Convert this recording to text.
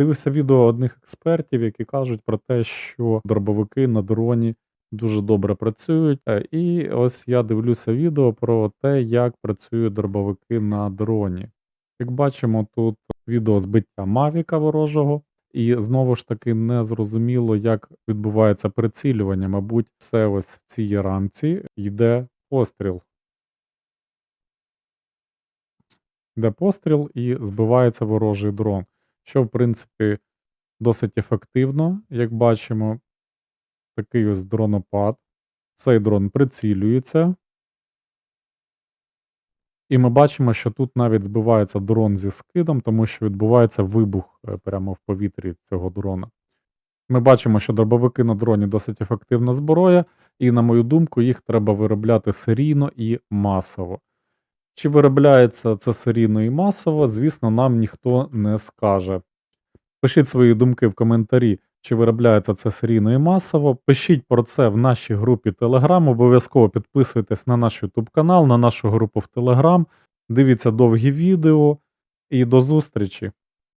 Дивився відео одних експертів, які кажуть про те, що дробовики на дроні дуже добре працюють. Е, І ось я дивлюся відео про те, як працюють дробовики на дроні. Як бачимо, тут відео збиття Мавіка ворожого, і знову ж таки не зрозуміло, як відбувається прицілювання. Мабуть, це ось в цій рамці йде постріл. Йде постріл і збивається ворожий дрон, що в принципі досить ефективно, як бачимо. Такий ось дронопад. Цей дрон прицілюється. І ми бачимо, що тут навіть збивається дрон зі скидом, тому що відбувається вибух е, прямо в повітрі цього дрона. Ми бачимо, що дробовики на дроні досить ефективна зброя, і, на мою думку, їх треба виробляти серійно і масово. Чи виробляється це серійно і масово, звісно, нам ніхто не скаже. Пишіть свої думки в коментарі, чи виробляється це серійно і масово. Пишіть про це в нашій групі Telegram. Обов'язково підписуйтесь на наш YouTube канал, на нашу групу в Telegram. Дивіться довгі відео і до зустрічі!